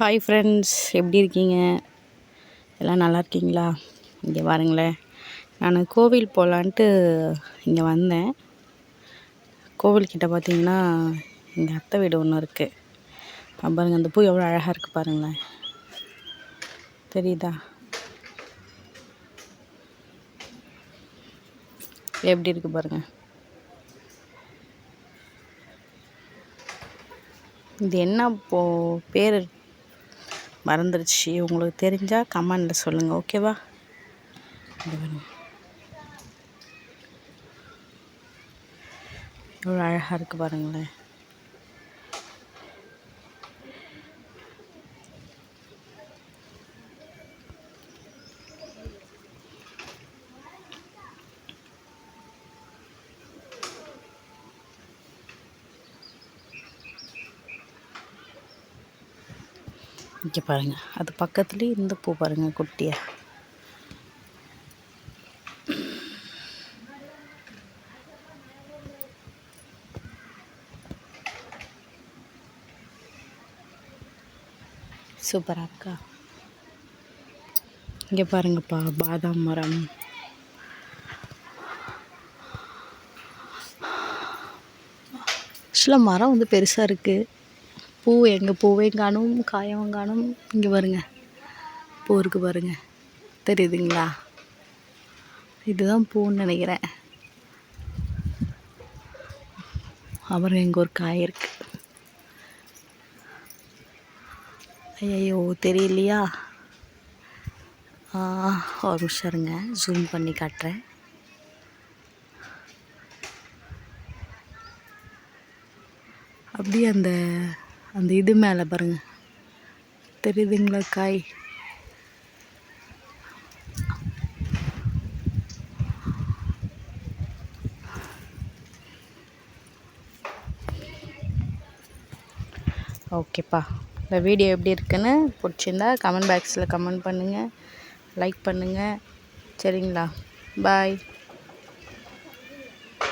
Hi friends எப்படி இருக்கீங்க? எல்லாம் நல்லா இருக்கீங்களா? இங்கே பாருங்களேன். நான் கோவில் போகலான்ட்டு இங்கே வந்தேன். கோவில்கிட்ட பார்த்தீங்கன்னா எங்கள் அத்தை வீடு ஒன்று இருக்குது பாருங்கள் அந்த பூ எவ்வளோ அழகாக இருக்குது பாருங்களேன். தெரியுதா? எப்படி இருக்குது பாருங்கள் இது என்ன போ பேர் மறந்துடுச்சு. உங்களுக்கு தெரிஞ்சால் கமெண்டில் சொல்லுங்கள் ஓகேவா? எவ்வளோ அழகாக இருக்குது பாருங்களேன். இங்கே பாருங்கள் அது பக்கத்துலேயே இந்த பூ பாருங்கள் குட்டியாக சூப்பராக இருக்கா? இங்கே பாருங்கப்பா பாதாம் மரம். ஆக்சுவலாக மரம் வந்து பெருசாக இருக்குது பூ எங்கள் பூவையும் காணும் காயவும் காணும். இங்கே பாருங்கள் பூ இருக்குது பாருங்க. தெரியுதுங்களா? இதுதான் பூன்னு நினைக்கிறேன். அப்புறம் எங்கள் ஒரு காய் இருக்குது ஐயோ தெரியலையா? ஒரு நிமிஷம் இருங்க. ஜூம் பண்ணி காட்டுறேன். அப்படியே அந்த அந்த இது மேலே பாருங்கள் தெரியுதுங்களா காய்? ஓகேப்பா. இந்த வீடியோ எப்படி இருக்குன்னு பிடிச்சிருந்தா கமெண்ட் பாக்ஸில் கமெண்ட் பண்ணுங்கள் லைக் பண்ணுங்கள் சரிங்களா? பாய்